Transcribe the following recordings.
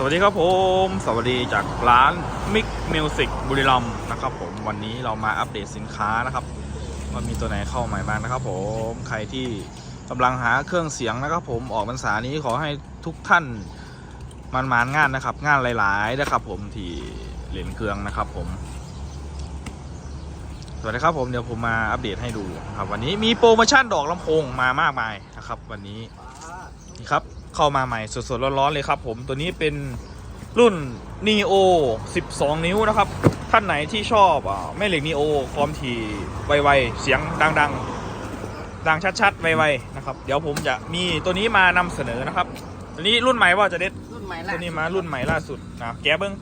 สวัสดีครับผม สวัสดีจากร้านมิกมิวสิกบุรีรัมนะครับผมวันนี้เรามาอัปเดตสินค้านะครับว่ามีตัวไหนเข้าใหม่บ้างนะครับผมใครที่กำลังหาเครื่องเสียงนะครับ ผมออกพรรษานี้ขอให้ทุกท่านมันมานงานนะครับ งานหลาย ๆ นะครับ ผมที่เหรียญเครื่องนะครับ ผม สวัสดีครับผมเดี๋ยวผมมาอัปเดตให้ดูนะครับ วันนี้มีโปรโมชั่นดอกลำโพงมามากมายนะครับ วันนี้นี่ครับเข้ามาใหม่สดๆร้อนๆเลยครับผมตัวนี้เป็นรุ่น neo 12 นิ้วนะครับ ท่านไหนที่ชอบอ่าแม่เหล็ก neo ความถี่ไวๆเสียงดังๆ ดังชัดๆไวๆนะครับ เดี๋ยวผมจะมีตัวนี้มานำเสนอนะครับ ตัวนี้รุ่นใหม่ว่าจะเด็ดรุ่นใหม่ล่ะตัวนี้มารุ่นใหม่ล่าสุดนะแกะเบิ้ง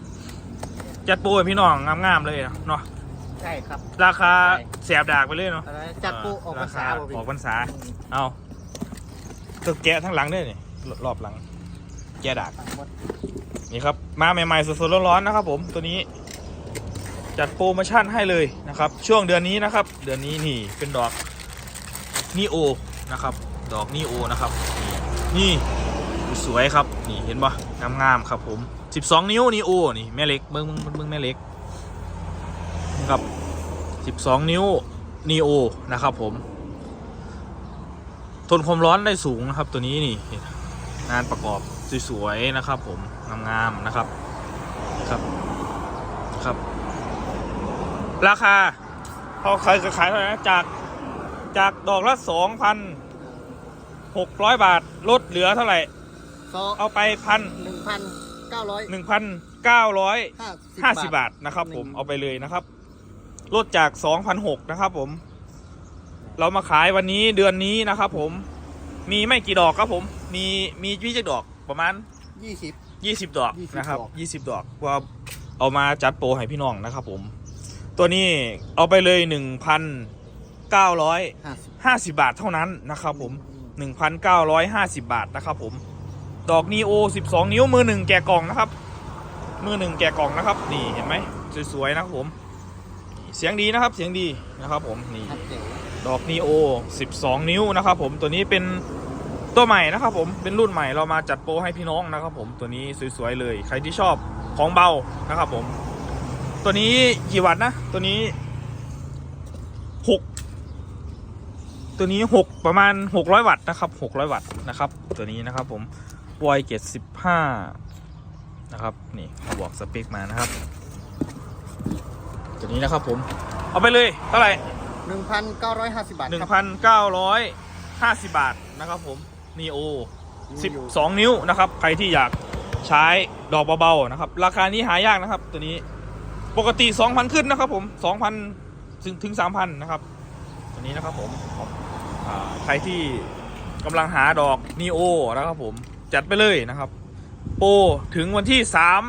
จัดโปรให้พี่น้องงามๆเลยเนาะใช่ครับ ราคาใช่แสบดากไปเลยเนาะอะไรจัดปูออกภาษาราบ่คพี่ ออกพรรษา เอาตัวแกะทั้งหลังด้วยนี่รอบหลัง แกะดาก หมดนี่ครับ มาใหม่ๆสดๆร้อนๆนะครับ ผมตัวนี้ จัดโปรโมชั่นให้เลยนะครับ ช่วงเดือนนี้นะครับ เดือนนี้นี่เป็นดอกนีโอนะครับ ดอกนีโอนะครับ นี่นี่สวยครับ นี่เห็นปะงามๆครับผม 12 นิ้วนีโอนี่แม่เล็กเบิ้งเบิ้งเบิ้งแม่เล็ก นี่ครับ 12 นิ้วนีโอนะครับผม ทนความร้อนได้สูงนะครับตัวนี้นี่งานประกอบสวยๆนะครับ ผมงามๆนะครับครับครับ ราคาพอขายจะขายเท่าไหร่นะจากจากดอกละสองพันหกร้อยบาทลดเหลือเท่าไหร่ซอเอาไปพันหนึ่งพันเก้าร้อยหนึ่งพันเก้าร้อยห้าห้าสิบบาทนะครับ ผมเอาไปเลยนะครับ ลดจากสองพันหกนะครับผม เรามาขายวันนี้เดือนนี้นะครับผม มีไม่กี่ดอกครับผม มีมีวิจักดอกประมาณ ยี่สิบยี่สิบดอก20นะครับดอก ยี่สิบดอกว่าเอามาจัดโปรให้พี่น้องนะครับผม ตัวนี้เอาไปเลยหนึ่งพันเก้าร้อยห้าสิบห้าสิบาทเท่านั้นนะครับผมหนึ่งพันเก้าร้อยห้าสิบาทนะครับผม ดอกนีโอสิบสองนิ้วมือหนึ่งแกะกล่องนะครับ มือหนึ่งแกะกล่องนะครับ นี่เห็นไหมสวยๆนะครับผมนี่ เสียงดีนะครับเสียงดีนะครับผมนี่ครับเดี๋ยวดอกนีโอ 12 นิ้วนะครับผมตัวนี้เป็นตัวใหม่นะครับผมเป็นรุ่นใหม่เรามาจัดโปรให้พี่น้องนะครับผมตัวนี้สวยๆเลย ใครที่ชอบของเบานะครับผม ตัวนี้กี่วัตต์นะ ตัวนี้ 6 ตัวนี้ 6 ประมาณ 600 วัตต์นะครับ600 วัตต์นะครับ ตัวนี้นะครับผมวอยเกต15นะครับนี่เขาบอกสเปคมานะครับตัว นี้นะครับผม เอาไปเลยเท่าไหร่หนึ่งพันเก้าร้อยห้าสิบบาทหนึ่งครับพันเก้าร้อยห้าสิบบาทนะครับผมนีโอสิบอยู่สองนิ้วนะครับ ใครที่อยากใช้ดอกเบาๆนะครับ ราคานี้หายากนะครับ ตัวนี้ปกติสองพันขึ้นนะครับผมสองพันถึงถึงสามพันนะครับ ตัวนี้นะครับผมอ่าใครที่กำลังหาดอกนีโอนะครับผมจัดไปเลยนะครับ โปรถึงวันที่สาม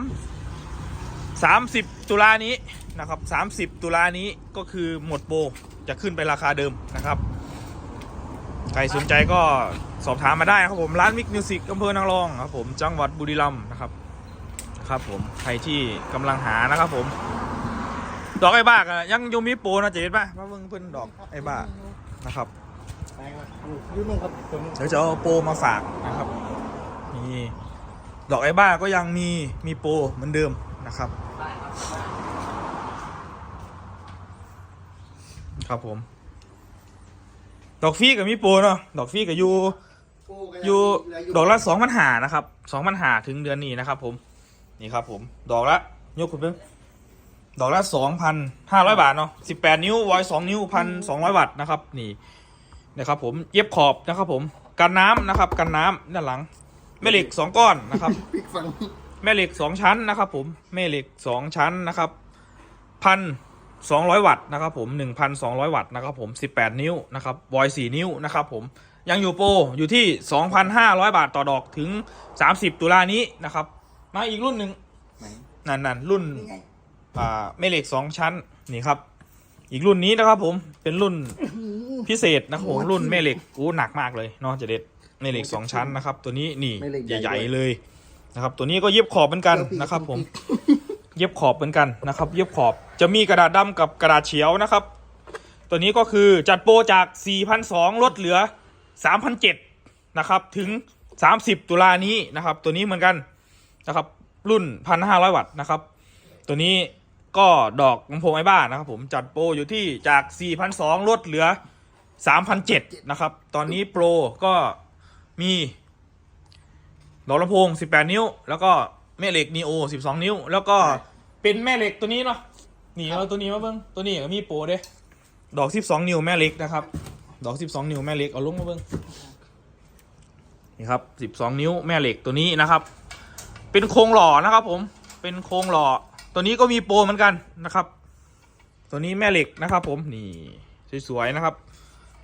สามสิบตุลานี้ นะครับสามสิบตุลานี้ก็คือหมดโปรจะขึ้นไปราคาเดิมนะครับ ใครสนใจก็สอบถามมาได้ครับผม ร้านมิกมิวสิกอำเภอนางรองครับผมจังหวัดบุรีรัมย์นะครับครับผมใครที่กำลังหานะครับผม ดอกไอ้บ้ากันยังยูมีโปรนะเจ๊ป่ะมาเบิ่งเพิ่นดอกไอ้บ้านะครับเดี๋ยวจะเอาโปรมาฝากนะครับนี่ดอกไอ้บ้าก็ยังมีมีโปรเหมือนเดิมนะครับ ครับผม ดอกฟรีกับมีโปรเนาะดอกฟรีกับยูยูดอกละสองพันหานะครับสองพันหาถึงเดือนนี้นะครับผมนี่ครับ ผม ดอกละยกคุณเพิ่งดอกละสองพันห้าร้อยบาทเนาะสิบแปดนิ้วไว้สองนิ้วพันสองร้อยวัตต์นะครับ นี่นะครับ ผมเย็บขอบนะครับ ผมกันน้ำนะครับ กันน้ำด้านหลัง แม่เหล็กสองก้อนนะครับปิกฝั่งนี้แม่เหล็กสองชั้นนะครับ ผมแม่เหล็กสองชั้นนะครับ พัน สองร้อยวัตต์นะครับผมหนึ่งพันสองร้อยวัตต์นะครับผมสิบแปดนิ้วนะครับวอยสี่นิ้วนะครับผมยังอยู่โปรอยู่ที่สองพันห้าร้อยบาทต่อดอกถึงสามสิบตุลานี้นะครับ มาอีกรุ่นหนึ่งไหนนั่นนั่นรุ่นนี่ไงอ่าแม่เหล็กสองชั้นนี่ครับ อีกรุ่นนี้นะครับผมเป็นรุ่นพิเศษนะครับผมรุ่นแม่เหล็กอู้หนักมากเลยเนาะจะเด็ดแม่เหล็กสองชั้นนะครับ ตัวนี้นี่ใหญ่ๆเลยนะครับ ตัวนี้ก็เย็บขอบเหมือนกันนะครับผม เย็บขอบเหมือนกันนะครับ เย็บขอบจะมีกระดาษดำกับกระดาษเขียวนะครับ ตัวนี้ก็คือจัดโปรจาก 4,200ลดเหลือ 3,700นะครับ ถึง 30 ตุลานี้นะครับ ตัวนี้เหมือนกันนะครับ รุ่นพันห้าร้อยวัตต์นะครับ ตัวนี้ก็ดอกลำโพงไอ้บ้านนะครับผมจัดโปรอยู่ที่จาก 4,200ลดเหลือ 3,700นะครับ ตอนนี้โปรก็มีดอกลำโพง 18 นิ้ว แล้วก็ แม่เหล็กนีโอ12นิ้ว แล้วก็เป็นแม่เหล็กตัวนี้เนาะนี่เอาตัวนี้มาเบิ้งตัวนี้ก็มีโปรเด้ดอก12นิ้วแม่เหล็กนะครับ ดอก12นิ้วแม่เหล็กเอาลงมาเบิ้งนี่ครับ12นิ้วแม่เหล็กตัวนี้นะครับ เป็นโครงหล่อนะครับ ผมเป็นโครงหล่อ ตัวนี้ก็มีโปรเหมือนกันนะครับ ตัวนี้แม่เหล็กนะครับ ผมนี่สวยๆนะครับ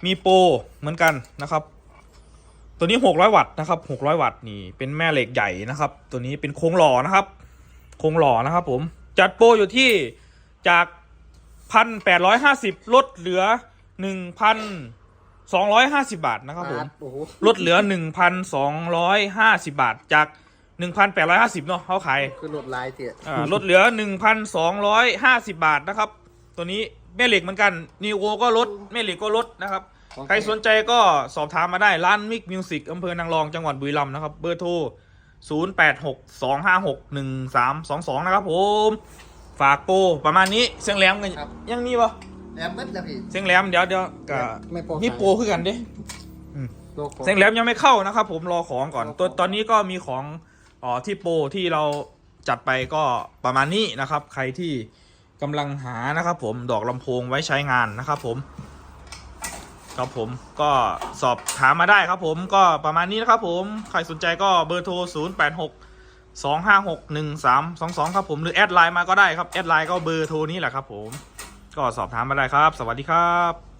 มีโปรเหมือนกันนะครับ ตัวนี้ 600 วัตต์นะครับ 600 วัตต์นี่เป็นแม่เหล็กใหญ่นะครับ ตัวนี้เป็นโครงหล่อนะครับ โครงหล่อนะครับผมจัดโปรอยู่ที่จากพันแปดร้อยห้าสิบลดเหลือหนึ่งพันสองร้อยห้าสิบาทนะครับผมโอ้โหลดเหลือ1,250บาท จาก1,850เนาะเขาขายคือลดลายเจียอ่าลดเหลือ1,250บาทนะครับ ตัวนี้แม่เหล็กเหมือนกันนิวโอก็ลดแม่เหล็กก็ลดนะครับ ใครสนใจก็สอบถามมาได้ ร้านมิกมิวสิกอำเภอนางรองจังหวัดบุรีรัมย์นะครับ เบอร์โทร 0862561322 นะครับผม ฝากโปรประมาณนี้เสียงแหลมกันยังมีปะแอมเบิดแล้วพี่ เสียงแหลมเดี๋ยวเดี๋ยวกะไม่โปรมีโปรคือกันเด้โลโก้ เสียงแหลมยังไม่เข้านะครับผมรอของก่อนตัวตอนนี้ก็มีของอ๋อที่โปรที่เราจัดไปก็ประมาณนี้นะครับ ใครที่กำลังหานะครับผมดอกลำโพงไว้ใช้งานนะครับผม ครับผมก็สอบถามมาได้ครับผมก็ประมาณนี้นะครับผมใครสนใจก็เบอร์โทร 0 8 6 2 5 6 1 3 2 2 ครับผมหรือแอดไลน์มาก็ได้ครับแอดไลน์ก็เบอร์โทรนี้แหละครับผมก็สอบถามมาได้ครับ สวัสดีครับ